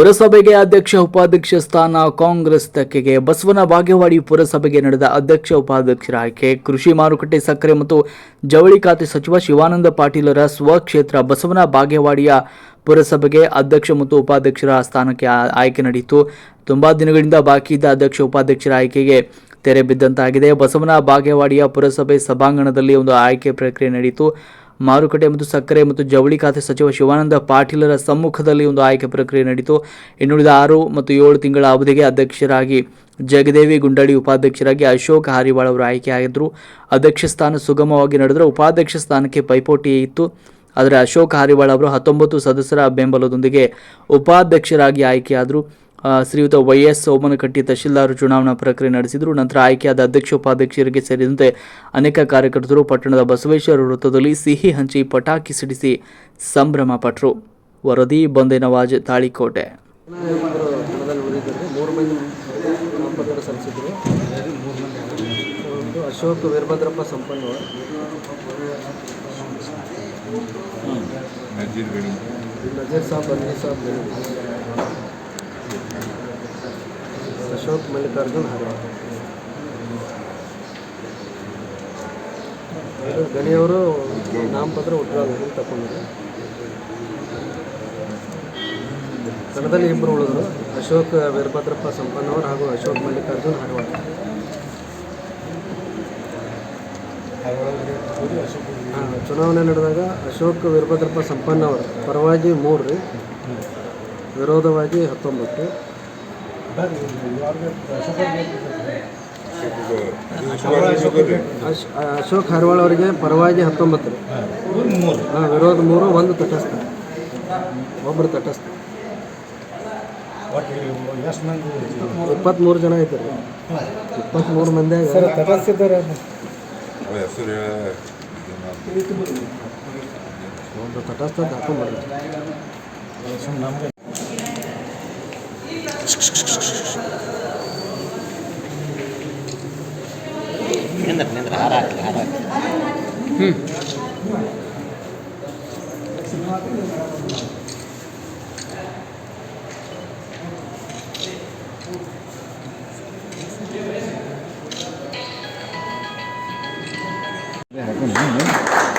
ಪುರಸಭೆಗೆ ಅಧ್ಯಕ್ಷ ಉಪಾಧ್ಯಕ್ಷ ಸ್ಥಾನ ಕಾಂಗ್ರೆಸ್ ತೆಕ್ಕೆಗೆ ಬಸವನ ಬಾಗೇವಾಡಿ ಪುರಸಭೆಗೆ ನಡೆದ ಅಧ್ಯಕ್ಷ ಉಪಾಧ್ಯಕ್ಷರ ಆಯ್ಕೆ ಕೃಷಿ ಮಾರುಕಟ್ಟೆ ಸಕ್ಕರೆ ಮತ್ತು ಜವಳಿ ಖಾತೆ ಸಚಿವ ಶಿವಾನಂದ ಪಾಟೀಲರ ಸ್ವಕ್ಷೇತ್ರ ಬಸವನ ಬಾಗೇವಾಡಿಯ ಪುರಸಭೆಗೆ ಅಧ್ಯಕ್ಷ ಮತ್ತು ಉಪಾಧ್ಯಕ್ಷರ ಸ್ಥಾನಕ್ಕೆ ಆಯ್ಕೆ ನಡೆಯಿತು ತುಂಬಾ ದಿನಗಳಿಂದ ಬಾಕಿ ಇದ್ದ ಅಧ್ಯಕ್ಷ ಉಪಾಧ್ಯಕ್ಷರ ಆಯ್ಕೆಗೆ ತೆರೆ ಬಿದ್ದಂತಾಗಿದೆ. ಬಸವನ ಬಾಗೇವಾಡಿಯ ಪುರಸಭೆ ಸಭಾಂಗಣದಲ್ಲಿ ಒಂದು ಆಯ್ಕೆ ಪ್ರಕ್ರಿಯೆ ನಡೆಯಿತು ಮಾರುಕಟ್ಟೆ ಮತ್ತು ಸಕ್ಕರೆ ಮತ್ತು ಜವಳಿ ಖಾತೆ ಸಚಿವ ಶಿವಾನಂದ ಪಾಟೀಲರ ಸಮ್ಮುಖದಲ್ಲಿ ಒಂದು ಆಯ್ಕೆ ಪ್ರಕ್ರಿಯೆ ನಡೆಯಿತು ಇನ್ನುಳಿದ ಆರು ಮತ್ತು ಏಳು ತಿಂಗಳ ಅವಧಿಗೆ ಅಧ್ಯಕ್ಷರಾಗಿ ಜಗದೇವಿ ಗುಂಡಾಡಿ ಉಪಾಧ್ಯಕ್ಷರಾಗಿ ಅಶೋಕ್ ಹಾರಿವಾಳ ಅವರು ಆಯ್ಕೆಯಾಗಿದ್ದರು. ಅಧ್ಯಕ್ಷ ಸ್ಥಾನ ಸುಗಮವಾಗಿ ನಡೆದರೆ ಉಪಾಧ್ಯಕ್ಷ ಸ್ಥಾನಕ್ಕೆ ಪೈಪೋಟಿ ಇತ್ತು. ಆದರೆ ಅಶೋಕ್ ಹಾರಿವಾಳ್ ಅವರು ಹತ್ತೊಂಬತ್ತು ಸದಸ್ಯರ ಬೆಂಬಲದೊಂದಿಗೆ ಉಪಾಧ್ಯಕ್ಷರಾಗಿ ಆಯ್ಕೆಯಾದರು. ಶ್ರೀಯುತ ವೈ ಎಸ್ ಸೋಮನಕಟ್ಟಿ ತಹಶೀಲ್ದಾರ್ ಚುನಾವಣಾ ಪ್ರಕ್ರಿಯೆ ನಡೆಸಿದರು. ನಂತರ ಆಯ್ಕೆಯಾದ ಅಧ್ಯಕ್ಷ ಉಪಾಧ್ಯಕ್ಷರಿಗೆ ಸೇರಿದಂತೆ ಅನೇಕ ಕಾರ್ಯಕರ್ತರು ಪಟ್ಟಣದ ಬಸವೇಶ್ವರ ವೃತ್ತದಲ್ಲಿ ಸಿಹಿ ಹಂಚಿ ಪಟಾಕಿ ಸಿಡಿಸಿ ಸಂಭ್ರಮ ಪಟ್ಟರು ವರದಿ ಬಂದೆ ನವಾಜ್ ತಾಳಿಕೋಟೆ. ಅಶೋಕ್ ವೀರಭದ್ರಪ್ಪ ನಜೀರ್ ಸಾಬ್ ಅಶೋಕ್ ಮಲ್ಲಿಕಾರ್ಜುನ್ ಹರ. ಗಣಿಯವರು ನಾಮಪತ್ರ ಉಟ್ರಾಲ್ ತಗೊಂಡಿದ್ದಾರೆ ಕಣದಲ್ಲಿ ಇಬ್ಬರು ಉಳಿದ್ರು ಅಶೋಕ್ ವೀರಭದ್ರಪ್ಪ ಸಂಪನ್ನವರ್ ಹಾಗೂ ಅಶೋಕ್ ಮಲ್ಲಿಕಾರ್ಜುನ್ ಹರವಾಡ ಹಾ, ಚುನಾವಣೆ ನಡೆದಾಗ ಅಶೋಕ್ ವೀರಭದ್ರಪ್ಪ ಸಂಪನ್ನವರ್ ಪರವಾಗಿ ಮೂರು ರೀ ವಿರೋಧವಾಗಿ ಹತ್ತೊಂಬತ್ತು. ಅಶೋಕ್ ಹರವಾಳ್ ಅವರಿಗೆ ಪರವಾಗಿ ಹತ್ತೊಂಬತ್ತು. ಹಾಂ ವಿರೋಧ ಮೂರು ಒಂದು ತಟಸ್ಥ. ಒಬ್ಬರು ತಟಸ್ಥ. ಇಪ್ಪತ್ತ್ಮೂರು ಜನ ಇದ್ದಾರೆ. ಇಪ್ಪತ್ಮೂರು ಮಂದಿ ಹೆಸರು ಒಂದು ತಟಸ್ಥ ಹಾಕೊಂಡ್ಬರ್ರಿ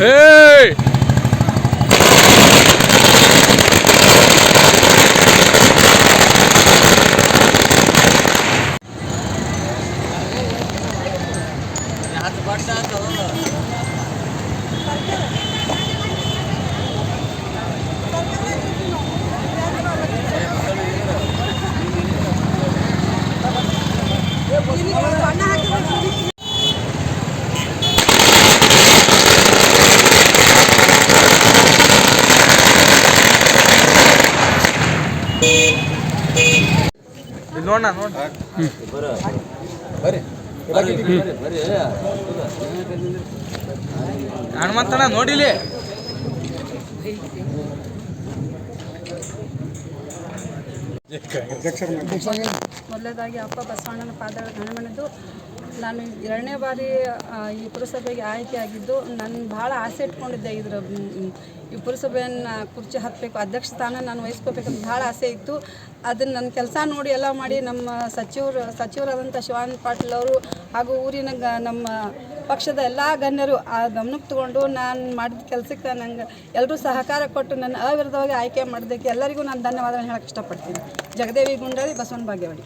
에이! ಆಗಮಿಸಬೇಕಾಗಿದೆ. ಹನುಮಂತನ ನೋಡಿಲಿ? ಮೊದಲೇದಾಗಿ ಅಪ್ಪ ಬಸವಣ್ಣನ ಪಾದ ಗಣಮನದ್ದು ನಾನು ಎರಡನೇ ಬಾರಿ ಈ ಪುರಸಭೆಗೆ ಆಯ್ಕೆಯಾಗಿದ್ದು ನಾನು ಭಾಳ ಆಸೆ ಇಟ್ಕೊಂಡಿದ್ದೆ ಇದರ ಈ ಪುರಸಭೆಯನ್ನು ಕುರ್ಚಿ ಹತ್ತಬೇಕು ಅಧ್ಯಕ್ಷ ಸ್ಥಾನ ನಾನು ವಹಿಸ್ಕೋಬೇಕಂತ ಭಾಳ ಆಸೆ ಇತ್ತು. ಅದನ್ನು ನನ್ನ ಕೆಲಸ ನೋಡಿ ಎಲ್ಲ ಮಾಡಿ ನಮ್ಮ ಸಚಿವರು ಸಚಿವರಾದಂಥ ಶಿವಾನಂದ ಪಾಟೀಲ್ ಅವರು ಹಾಗೂ ಊರಿನ ಗ, ನಮ್ಮ ಪಕ್ಷದ ಎಲ್ಲ ಗಣ್ಯರು ಆ ಗಮನಕ್ಕೆ ತಗೊಂಡು ನಾನು ಮಾಡಿದ ಕೆಲಸಕ್ಕೆ ನಂಗೆ ಎಲ್ಲರೂ ಸಹಕಾರ ಕೊಟ್ಟು ನನ್ನ ಅವಿರೋಧವಾಗಿ ಆಯ್ಕೆ ಮಾಡೋದಕ್ಕೆ ಎಲ್ಲರಿಗೂ ನಾನು ಧನ್ಯವಾದ ಹೇಳಕ್ಕೆ ಇಷ್ಟಪಡ್ತೀನಿ. ಜಗದೇವಿ ಗುಂಡಾರಿ, ಬಸವನ ಭಾಗ್ಯವಾಡಿ.